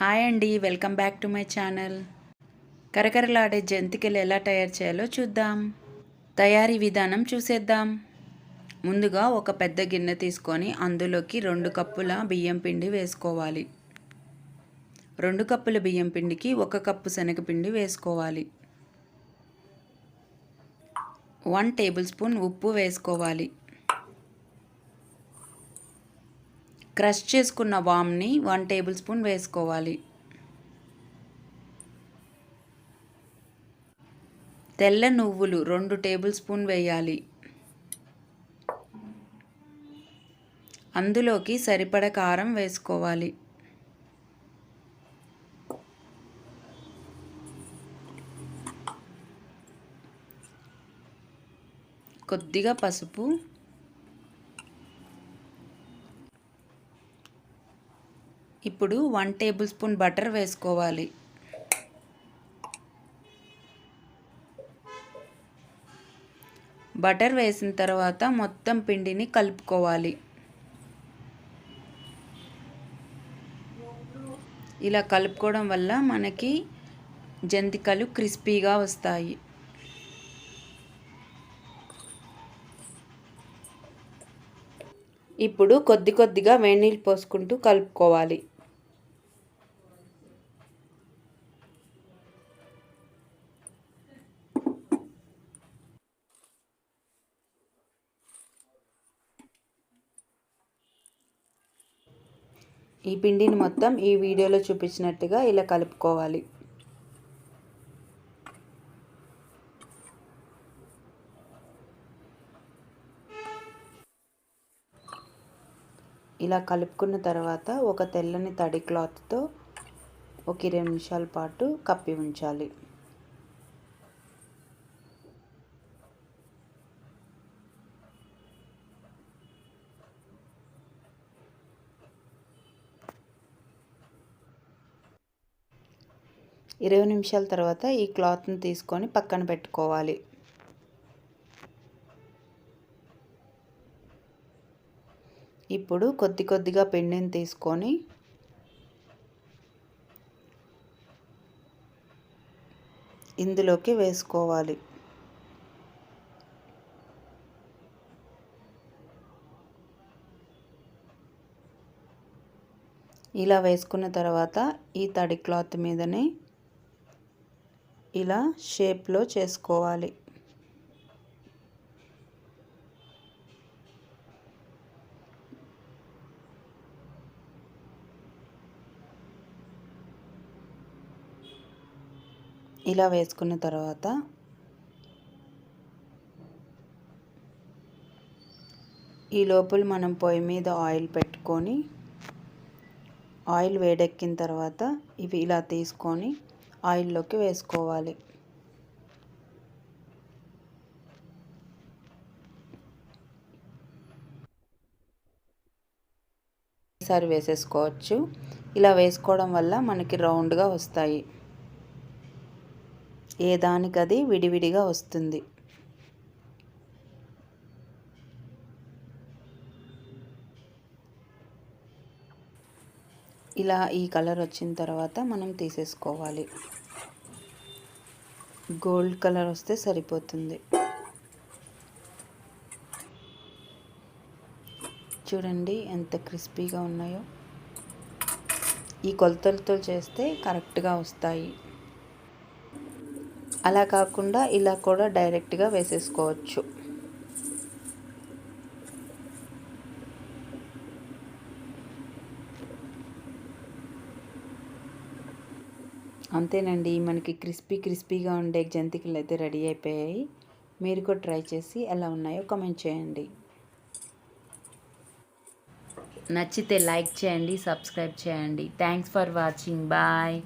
Hi అండి welcome back to my channel. కరకరలాడే జంతికలు ఎలా తయారు చేయాలో చూద్దాం. తయారీ విధానం చూసేద్దాం. ముందుగా ఒక పెద్ద గిన్నె తీసుకొని అందులోకి రెండు కప్పుల బియ్యం పిండి వేసుకోవాలి. రెండు కప్పుల బియ్యం పిండికి ఒక కప్పు శనగపిండి వేసుకోవాలి. వన్ టేబుల్ స్పూన్ ఉప్పు వేసుకోవాలి. క్రష్ చేసుకున్న వామ్ని వన్ టేబుల్ స్పూన్ వేసుకోవాలి. తెల్ల నువ్వులు రెండు టేబుల్ స్పూన్ వేయాలి. అందులోకి సరిపడ కారం వేసుకోవాలి. కొద్దిగా పసుపు ఇప్పుడు వన్ టేబుల్ స్పూన్ బటర్ వేసుకోవాలి. బటర్ వేసిన తర్వాత మొత్తం పిండిని కలుపుకోవాలి. ఇలా కలుపుకోవడం వల్ల మనకి జంతికలు క్రిస్పీగా వస్తాయి. ఇప్పుడు కొద్ది కొద్దిగా వేడినీళ్ళు పోసుకుంటూ కలుపుకోవాలి. ఈ పిండిని మొత్తం ఈ వీడియోలో చూపించినట్టుగా ఇలా కలుపుకోవాలి. ఇలా కలుపుకున్న తర్వాత ఒక తెల్లని తడి క్లాత్తో ఒక ఇరవై నిమిషాల పాటు కప్పి ఉంచాలి. ఇరవై నిమిషాల తర్వాత ఈ క్లాత్ని తీసుకొని పక్కన పెట్టుకోవాలి. ఇప్పుడు కొద్ది కొద్దిగా పిండిని తీసుకొని ఇందులోకి వేసుకోవాలి. ఇలా వేసుకున్న తర్వాత ఈ తడి క్లాత్ మీదనే ఇలా షేప్లో చేసుకోవాలి. ఇలా వేసుకున్న తర్వాత ఈ లోపల మనం పొయ్యి మీద ఆయిల్ పెట్టుకొని ఆయిల్ వేడెక్కిన తర్వాత ఇవి ఇలా తీసుకొని ఆయిల్లోకి వేసుకోవాలి. ఈసారి వేసేసుకోవచ్చు. ఇలా వేసుకోవడం వల్ల మనకి రౌండ్గా వస్తాయి. ఏ దానికది విడివిడిగా వస్తుంది. ఇలా ఈ కలర్ వచ్చిన తర్వాత మనం తీసేసుకోవాలి. గోల్డ్ కలర్ వస్తే సరిపోతుంది. చూడండి ఎంత క్రిస్పీగా ఉన్నాయో. ఈ కొలతలతో చేస్తే కరెక్ట్గా వస్తాయి. అలా కాకుండా ఇలా కూడా డైరెక్ట్గా వేసేసుకోవచ్చు. అంతేనండి. మనకి క్రిస్పీ క్రిస్పీగా ఉండే జంతికలు అయితే రెడీ అయిపోయాయి. మీరు కూడా ట్రై చేసి ఎలా ఉన్నాయో కమెంట్ చేయండి. నచ్చితే లైక్ చేయండి సబ్స్క్రైబ్ చేయండి. Thanks for watching. బాయ్.